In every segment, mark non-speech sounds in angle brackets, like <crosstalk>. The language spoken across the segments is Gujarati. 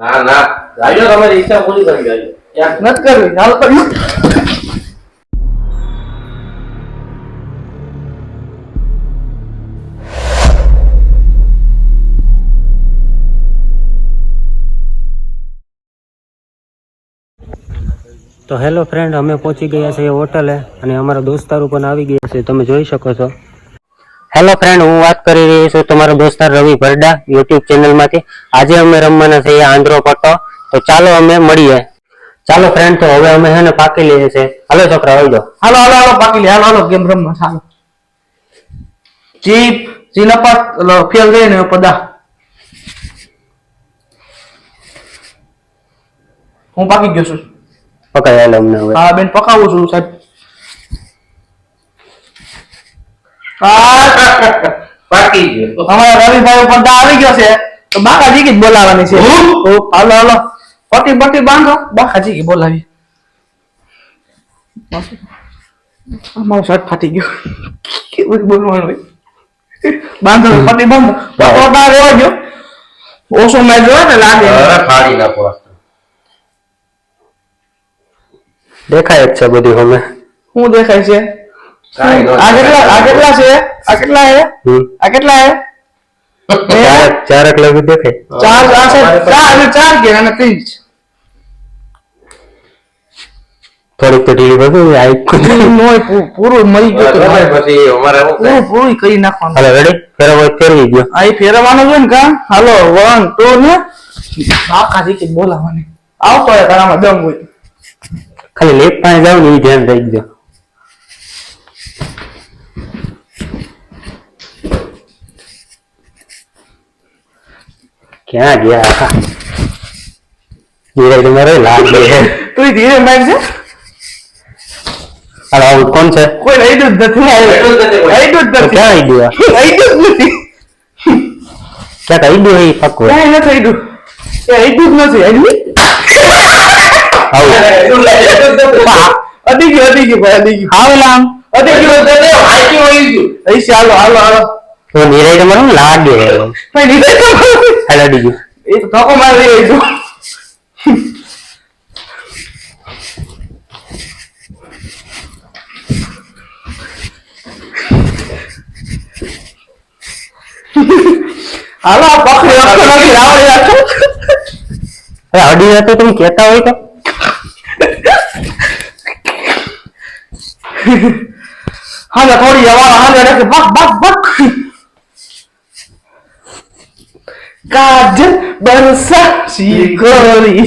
ના ના. જાજો તમારી ઈચ્છા પૂરી કરી જાજો ક્યાંક નથી કરવી. હાલ કર્યું તો હેલો ફ્રેન્ડ અમે પહોંચી ગયા છીએ હોટલે અને અમારા દોસ્તારો પણ આવી ગયા છે. તમે જોઈ શકો છો. હેલો ફ્રેન્ડ હું વાત કરી રહી છું તમારો દોસ્તાર રવિ ભરડા યુટ્યુબ ચેનલમાંથી આજે અમે રમવાના છીએ આંધ્રો પટ્ટો તો ચાલો અમે મળીએ. ચાલો ફ્રેન્ડ તો હવે અમે છે ને પાકી લઈએ છીએ. હાલો છોકરા હોય દો. હાલો હાલો હાલો પાકી લે હાલો હાલો ગેમ રમવા ચાલો. ચીપ જીનપા ફેલ ગઈ ને પદા હું પાકી ગયો છું. પકડ હાલો અમને હવે. હા બેન પકાવું છું સાહેબ હા પાકી ગયો. અમારા રવિભાઈ પડદા આવી ગયો છે. તો બાકાજી કી જ બોલાવવાની છે. હાલો હાલો. પટી પટી બાંધો. બાકાજી કી બોલાવી. અમારો શર્ટ ફાટી ગયો. કેવું બોલવાનું હોય? બાંધો પટી બાંધો. પટો ના રહેવા ગયો ઓછો મેં જોયો ને લાગે. ફાડી નાખો દેખાય જ છે બધી હવે શું દેખાય છે? આ કેટલા આ કેટલા છે? આ કેટલા છે? આ કેટલા છે? ચાર ચારક લગી દેખાય. ચાર આ છે. ચાર અને ચાર કે અને ત્રીસ. થોડીક તો ઢીલી બધું આવી નોય પૂરું મરી ગયું પછી અમારે શું થાય? પૂરું પૂરું કરી નાખવાનું. હાલો રેડી ફેરવો ફેરવી ગયો. આ ફેરવવાનો છે ને કા હાલો વન ટુ ને. બાકાજી કે બોલાવાની આવતો હોય તારામાં દમ હોય. ખાલી લેપ પાસે જાવ ને એ ધ્યાન રાખજો. ક્યાં ગયા હતા? ધીરજ મારે લાગ લે તું ધીરજ ધીરે માર છે? અરે આઉટ કોણ છે? કોઈ લઈ દૂધ નથી. લઈ દૂધ નથી ક્યાં આવી દૂધ લઈડું જ નથી. ક્યાંક આવી ગયો એ પક્કો? ક્યાંય નથી લઈડું એ લઈડું જ નથી. આઉટ અડી ગયું અડી ગયું ભાઈ અડી ગયું. આવેલા આમ? અડી ગયું. તો વળી ગયું. અહીં છે હાલો હાલો હાલો. તો નિરાય મને લાગે. પણ નીકળી તો હેલો અડી એ તો ધક્કો મારી રહી છું. હાલો પકડી રાખતો નથી રાવડી રાખો અરે અડી તમે કહેતા હોય તો. હાલે થોડી હવા હાલે રાખે બક બક. બક કાજલ બરસા શીખોરી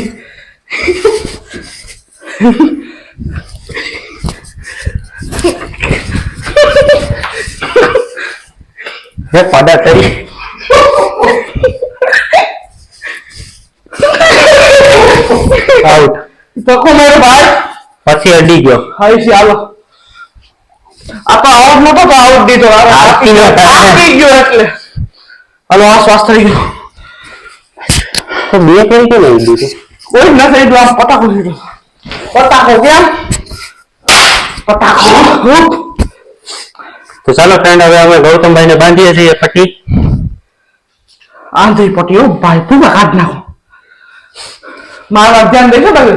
હે પડા કરી આઉટ તકો મારો ભાઈ પછી અડી ગયો હાઈ છે હાલો આ તો આઉટ નતો તો આઉટ દીધો હવે આપી ગયો તારે. આપી ગયો એટલે હાલો આ શ્વાસ થઈ ગયો તો બે કેવી કેમ આવી દીધું કોઈ ન થઈ ગયો આમ પટાકો દીધો પટાકો કેમ પટાકો હુપ. તો ચાલો ફ્રેન્ડ હવે અમે ગૌતમભાઈ ને બાંધીએ છીએ પટ્ટી આંધી પટી ઓ ભાઈ પૂરા કાઢ નાખો મારા ધ્યાન દેખો તમે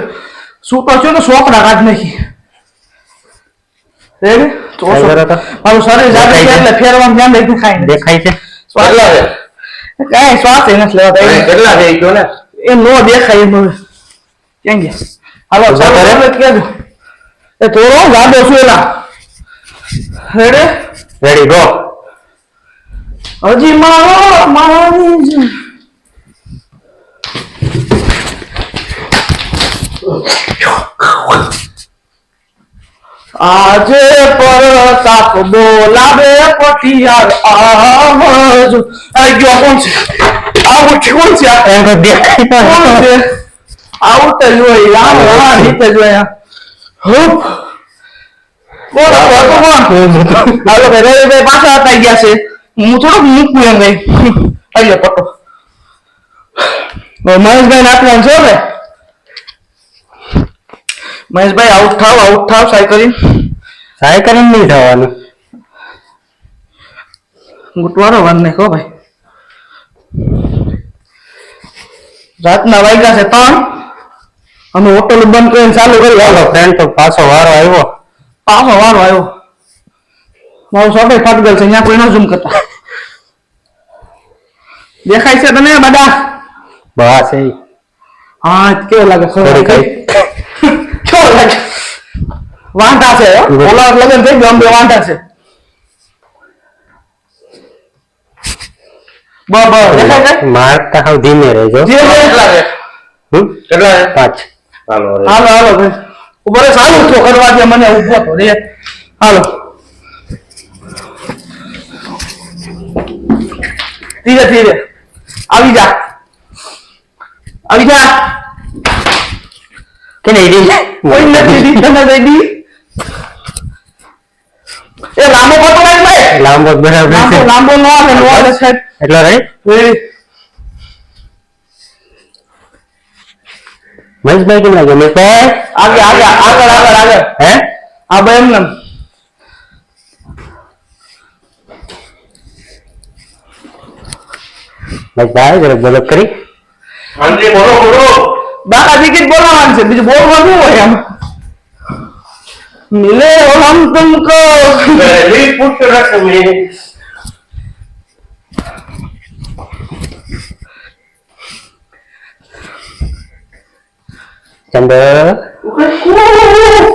સૂતો છો ને સોપડા કાઢ નાખી રેડી તો કઈ કરો તો? મારું શરીર જાગે છે દેખાય છે? એટલે ફેરવાનું ધ્યાન રાખી ખાઈ ને દેખાય છે કેટલા છે? કાંઈ શ્વાસ નથી લેવાતા કેટલા છે ઈ કયો ને એ નો દેખાય એમ ક્યાં ગયા હાલો ચાલો કરે? હવે કેજો એ થોડો ગાડો છું એલા રેડી રેડી ગો હજી મારો મારી જ- આજે પર સાપ બોલાવે પટિયાર આવાજ આ ગયો કોણ છે? આવું છે કોણ છે? એમ દેખાય કોણ છે? આવું તો જોઈ રામ હા રીતે જોયા હુપ હતું? હતું હાલો ભાઈ ભાઈ પાછા હતા ગયા છે. હું થોડોક મૂકું એમ ભાઈ આયો પટો મહેશભાઈ નાખવાનું છે હવે મહેશભાઈ આઉટ થાવ આઉટ થાવ સાય કરી. સાય કરીને નહીં થવાનું ગુટવારો વાન નાખો ભાઈ. રાતના વાગ્યા છે ત્રણ. અમે હોટલ બંધ કરીને ચાલુ કરી હાલો ફ્રેન્ડ તો પાછો વારો આવ્યો. પાછો વારો આવ્યો. મારું સોટે ફાટ ગયેલ છે અહીંયા કોઈ ન ઝૂમ કરતા. દેખાય છે તને બધા? બસ એ. હા કેવું લાગે? થોડી <laughs> કેવો છે ઓલા લગન થઈ ગયો અમે વાંટા છે. બરાબર દેખાય છે? મારતા હાવ ધીમે રહેજો જે જે- કેટલા છે? હમ? કેટલા છે? પાંચ. હાલો હાલો હાલો ભાઈ. ઊભો રે સારું કરવા દે મને ઊભો તો રે. હાલો. ધીરે ધીરે. આવી જા. આવી જા. નહીં રી? કોઈ નથી દી તને દઈ એ લાંબો પતો ભાઈ લાંબો બરાબર લાંબો છે. લાંબો નો આવે નો આવે સાહેબ. એટલો રે મહેશભાઈ કેમ લાગે? મહેશભાઈ? આગે આગે આગળ આગળ આગળ. હે? આ ભાઈ એમ ને મહેશભાઈ જરાક મદદ કરી. હાજી બોલો બોલો. બાકા ટિકિટ બોલાવવાનું છે બીજું બોલવાનું શું હોય આમ મિલે હમ તુમકો પહેલી પુત્ર રશ્મિ ચંદર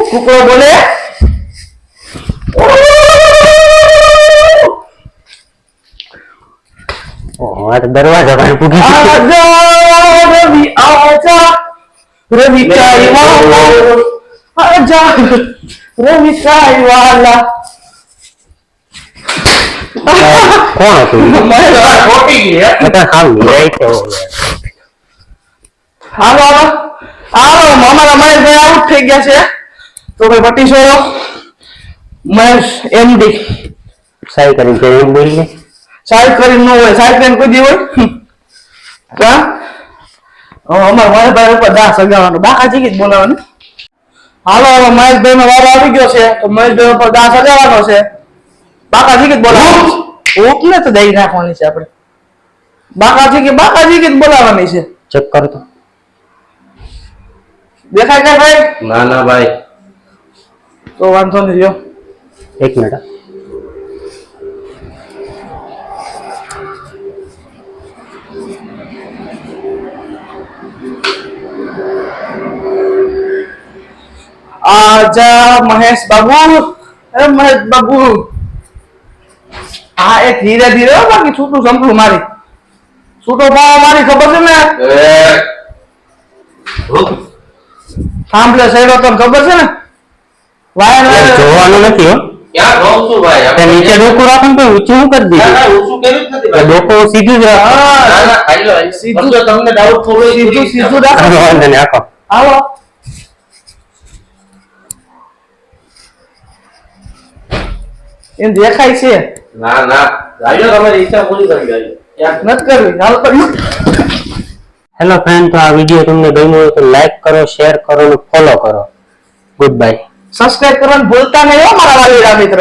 કુકડો બોલે ઓહો, આ તો દરવાજા પાસે પૂગી ગયો. આજા રવિ આજા રવિ વાલા આજા રવિ કાઈ વાલા કોણ હતું. હાલો હાલો અમારા આઉટ થઈ ગયા છે તો ભાઈ પટીશો મહેશ એમડી સાહેબ કરીને સાહેબ કરીને ન હોય સાહેબ કરીને કોઈ દી હોય કા અમારા મહેશભાઈ ઉપર દાસ સગાવાનો બાકા જ બોલાવાનું હાલો હવે મહેશભાઈ નો વારો આવી ગયો છે તો મહેશભાઈ ઉપર દાસ સગાવાનો છે. બાકા ચીકી જ બોલાવવાનું તો દઈ નાખવાની છે આપણે. બાકા ચીકી બાકા ચીકી જ બોલાવવાની છે. ચેક કરો તો. દેખાય કે ભાઈ? ના ના ભાઈ. તો વાંધો નહીં લ્યો. એક મિનિટ. આજા મહેશ બાબુ એ મહેશ બાબુ. હા એ ધીરે ધીરે બાકી છૂટું સંભળું મારી. છૂટો ભાવ મારી ખબર છે ને? સાંભળે સહેલો તને ખબર છે ને? Wire wire. જોવાનું નથી હો. ક્યાં રહું છું ભાઈ? નીચે ડોકું રાખો ને ઊંચું શું કરી ના દીધું ઊંચું કર્યું જ નથી તો સીધું જ રાખો. હા, ના ના ખાઈ લો સીધું- તમને ડાઉટફુલ હોય સીધું સીધું રાખો. એમ દેખાય છે. ના ના. ગાડીઓ તમારી ઈચ્છા પૂરી કરી ગાડીઓ ક્યાં? નથી કરવી હાલ કર્યું હેલો ફ્રેન્ડ તો આ વીડિયો તમને ગમ્યો હોય તો લાઈક કરો શેર કરો અને ફોલો કરો. ગુડ બાય સબસ્ક્રાઇબ કરવાનું ભૂલતા નહીં હો મારા વાલીડા મિત્ર.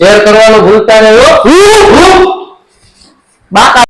શેર કરવાનું ભૂલતા નહીં હો. બાકા